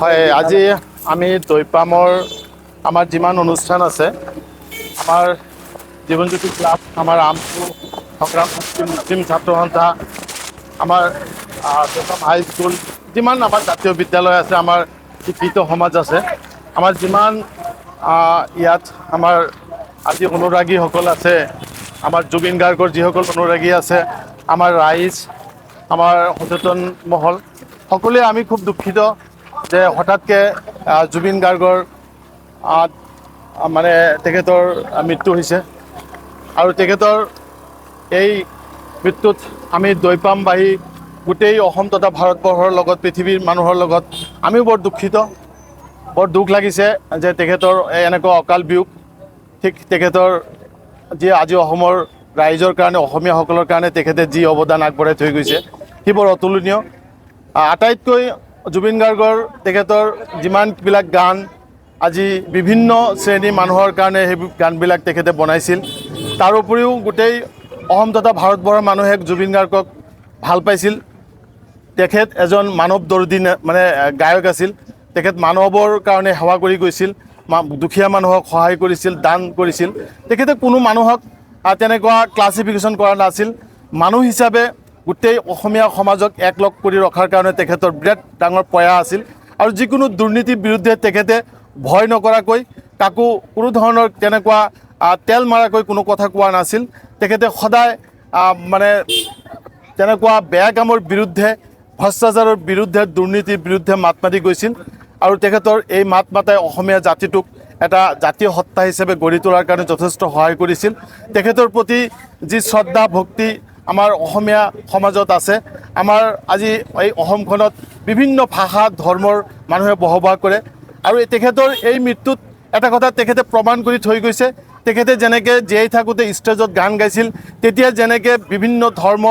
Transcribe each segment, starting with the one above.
হয় আজি আমি দৈপামৰ আমাৰ যিমান অনুষ্ঠান আছে আমাৰ জীৱনজ্যোতি ক্লাব আমাৰ আমটো সংগ্ৰাম মুছলিম ছাত্ৰ সন্থা আমাৰ দৈপাম হাইস্কুল যিমান আমাৰ জাতীয় বিদ্যালয় আছে আমাৰ শিক্ষিত সমাজ আছে আমাৰ যিমান ইয়াত আমাৰ আজি অনুৰাগীসকল আছে আমাৰ জুবিন গাৰ্গৰ যিসকল অনুৰাগী আছে আমাৰ ৰাইজ আমাৰ সচেতন মহল সকলোৱে আমি খুব দুখিত। যে হঠাৎকৈ জুবিন গাৰ্গৰ মানে তেখেতৰ মৃত্যু হৈছে। আৰু তেখেতৰ এই মৃত্যুত আমি দৈপামবাহী গোটেই অসম তথা ভাৰতবৰ্ষৰ লগত, পৃথিৱীৰ মানুহৰ লগত আমিও বৰ দুখিত। বৰ দুখ লাগিছে যে তেখেতৰ এনেকুৱা অকাল বিয়োগ, ঠিক তেখেতৰ যি আজি অসমৰ ৰাইজৰ কাৰণে, অসমীয়াসকলৰ কাৰণে তেখেতে যি অৱদান আগবঢ়াই থৈ গৈছে, সি বৰ অতুলনীয়। আটাইতকৈ জুবিন গাৰ্গৰ তেখেতৰ যিমানবিলাক গান আজি বিভিন্ন শ্ৰেণীৰ মানুহৰ কাৰণে সেই গানবিলাক তেখেতে বনাইছিল। তাৰ উপৰিও গোটেই অসম তথা ভাৰতবৰ্ষৰ মানুহে জুবিন গাৰ্গক ভাল পাইছিল। তেখেত এজন মানৱ দৰ্দী মানে গায়ক আছিল। তেখেত মানৱৰ কাৰণে সেৱা কৰি গৈছিল দুখীয়া মানুহক সহায় কৰিছিল দান কৰিছিল। তেখেতে কোনো মানুহক তেনেকুৱা ক্লাছিফিকেশ্যন কৰা নাছিল। মানুহ হিচাপে গোটেই অসমীয়া সমাজক একলগ কৰি ৰখাৰ কাৰণে তেখেতৰ বিৰাট ডাঙৰ প্ৰয়াস আছিল। আৰু যিকোনো দুৰ্নীতিৰ বিৰুদ্ধে তেখেতে ভয় নকৰাকৈ কাকো কোনো ধৰণৰ তেনেকুৱা তেল মাৰাকৈ কোনো কথা কোৱা নাছিল। তেখেতে সদায় মানে তেনেকুৱা বেয়া কামৰ বিৰুদ্ধে, ভ্ৰষ্টাচাৰৰ বিৰুদ্ধে, দুৰ্নীতিৰ বিৰুদ্ধে মাত মাতি গৈছিল। আৰু তেখেতৰ এই মাত মাতাই অসমীয়া জাতিটোক এটা জাতীয় সত্তা হিচাপে গঢ়ি তোলাৰ কাৰণে যথেষ্ট সহায় কৰিছিল। তেখেতৰ প্ৰতি যি শ্ৰদ্ধা, ভক্তি আমাৰ অসমীয়া সমাজত আছে। আমাৰ আজি এই অসমখনত বিভিন্ন ভাষা, ধৰ্মৰ মানুহে বসবাস কৰে। আৰু তেখেতৰ এই মৃত্যুত এটা কথা তেখেতে প্ৰমাণ কৰি থৈ গৈছে। তেখেতে যেনেকৈ জীয়াই থাকোঁতে ষ্টেজত গান গাইছিল, তেতিয়া যেনেকৈ বিভিন্ন ধৰ্ম,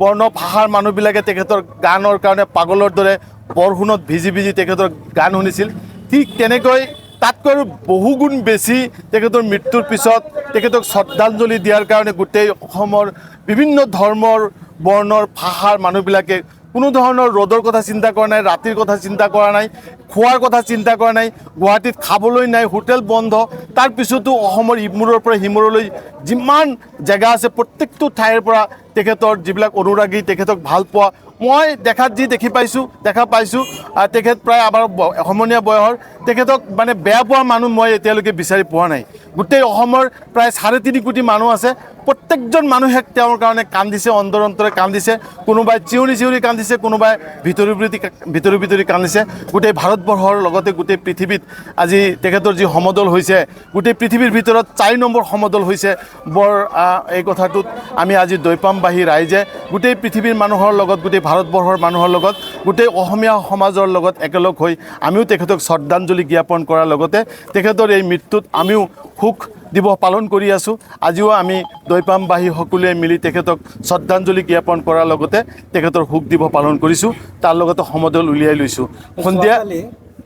বৰ্ণ, ভাষাৰ মানুহবিলাকে তেখেতৰ গানৰ কাৰণে পাগলৰ দৰে বৰষুণত ভিজি ভিজি তেখেতৰ গান শুনিছিল। ঠিক তেনেকৈ তাতকৈ বহুগুণ বেছি তেখেতৰ মৃত্যুৰ পিছত তেখেতক শ্ৰদ্ধাঞ্জলি দিয়াৰ কাৰণে গোটেই অসমৰ বিভিন্ন ধৰ্মৰ, বৰ্ণৰ, ভাষাৰ মানুহবিলাকে কোনো ধৰণৰ ৰ'দৰ কথা চিন্তা কৰা নাই, ৰাতিৰ কথা চিন্তা কৰা নাই। খোৱাৰ কথা চিন্তা কৰা নাই, গুৱাহাটীত খাবলৈ নাই, হোটেল বন্ধ। তাৰপিছতো অসমৰ ইমূৰৰ পৰা সিমূৰলৈ যিমান জেগা আছে, প্ৰত্যেকটো ঠাইৰ পৰা তেখেতৰ যিবিলাক অনুৰাগী, তেখেতক ভালো পোৱা। মই দেখাত যি দেখি পাইছোঁ, দেখা পাইছোঁ তেখেত প্ৰায় আমাৰ সমনীয়া বয়সৰ। তেখেতক মানে বেয়া পোৱা মানুহ মই এতিয়ালৈকে বিচাৰি পোৱা নাই। গোটেই অসমৰ প্ৰায় চাৰে তিনি কোটি মানুহ আছে। প্ৰত্যেকজন মানুহে তেওঁৰ কাৰণে কান্দিছে অন্তৰ অন্তৰে কান্দিছে। কোনোবাই চিঞৰি চিঞৰি কান্দিছে, কোনোবাই ভিতৰি ভিতৰি ভিতৰি কান্দিছে। গোটেই ভাৰতবৰ্ষৰ লগতে গোটেই পৃথিৱীত আজি তেখেতৰ যি সমদল হৈছে, গোটেই পৃথিৱীৰ ভিতৰত চাৰি নম্বৰ সমদল হৈছে বৰ এই কথাটোত আমি আজি দৈপামবাহী ৰাইজে গোটেই পৃথিৱীৰ মানুহৰ লগত, গোটেই ভাৰতবৰ্ষৰ মানুহৰ লগত, গোটেই অসমীয়া সমাজৰ লগত একেলগ হৈ আমিও তেখেতক শ্ৰদ্ধাঞ্জলি জ্ঞাপন কৰাৰ লগতে তেখেতৰ এই মৃত্যুত আমিও সুখ দিৱস পালন কৰি আছোঁ। আজিও আমি দৈপামবাহী সকলোৱে মিলি তেখেতক শ্ৰদ্ধাঞ্জলি জ্ঞাপন কৰাৰ লগতে তেখেতৰ সুখ দিৱস পালন কৰিছোঁ। তাৰ লগতে সমদল উলিয়াই লৈছোঁ। সন্ধিয়া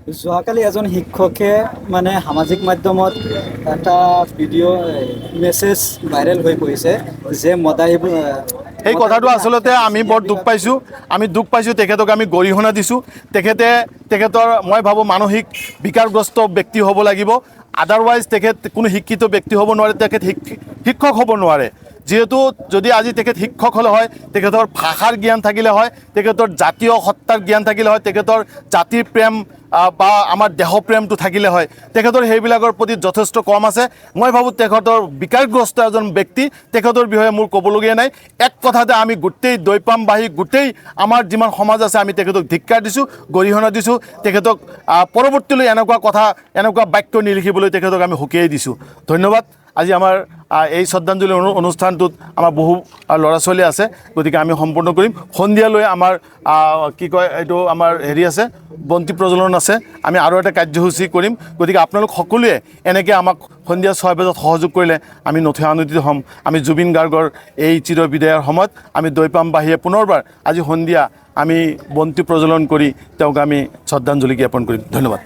যোৱাকালি এজন শিক্ষকে মানে সামাজিক মাধ্যমত এটা ভিডিঅ' মেছেজ ভাইৰেল হৈ পৰিছে যে মদাহীবোৰ সেই কথাটো আচলতে আমি বৰ দুখ পাইছোঁ। আমি দুখ পাইছোঁ তেখেতক আমি গৰিহণা দিছোঁ। তেখেতে তেখেতৰ মই ভাবোঁ মানসিক বিকাৰগ্ৰস্ত ব্যক্তি হ'ব লাগিব। আদাৰৱাইজ তেখেত কোনো শিক্ষিত ব্যক্তি হ'ব নোৱাৰে তেখেত শিক- শিক্ষক হ'ব নোৱাৰে। যিহেতু যদি আজি তেখেত শিক্ষক হ'লে হয় তেখেতৰ ভাষাৰ জ্ঞান থাকিলে হয় তেখেতৰ জাতীয় সত্তাৰ জ্ঞান থাকিলে হয় তেখেতৰ জাতিৰ প্ৰেম বা আমাৰ দেহ প্ৰেমটো থাকিলে হয়। তেখেতৰ সেইবিলাকৰ প্ৰতি যথেষ্ট কম আছে। মই ভাবোঁ তেখেতৰ বিকাৰগ্ৰস্ত এজন ব্যক্তি, তেখেতৰ বিষয়ে মোৰ ক'বলগীয়া নাই। এক কথাতে আমি গোটেই দৈপামবাহী, গোটেই আমাৰ যিমান সমাজ আছে, আমি তেখেতক ধিক্কাৰ দিছোঁ, গৰিহণা দিছোঁ। তেখেতক পৰৱৰ্তীলৈ এনেকুৱা কথা, এনেকুৱা বাক্য নিলিখিবলৈ তেখেতক আমি সকীয়াই দিছোঁ। ধন্যবাদ। আজি আমাৰ এই শ্ৰদ্ধাঞ্জলি অনুষ্ঠানটোত আমাৰ বহু ল'ৰা ছোৱালী আছে। গতিকে আমি সম্পূৰ্ণ কৰিম। সন্ধিয়ালৈ আমাৰ কি কয়, এইটো আমাৰ হেৰি আছে, বন্তি প্ৰজ্বলন আছে। আমি আৰু এটা কাৰ্যসূচী কৰিম। গতিকে আপোনালোক সকলোৱে এনেকৈ আমাক সন্ধিয়া ছয় বজাত সহযোগ কৰিলে আমি নথৈ আনন্দিত হ'ম। আমি জুবিন গাৰ্গৰ এই চিৰ বিদায়ৰ সময়ত আমি দৈপামবাহীয়ে পুনৰবাৰ আজি সন্ধিয়া আমি বন্তি প্ৰজ্বলন কৰি তেওঁক আমি শ্ৰদ্ধাঞ্জলি জ্ঞাপন কৰিম। ধন্যবাদ।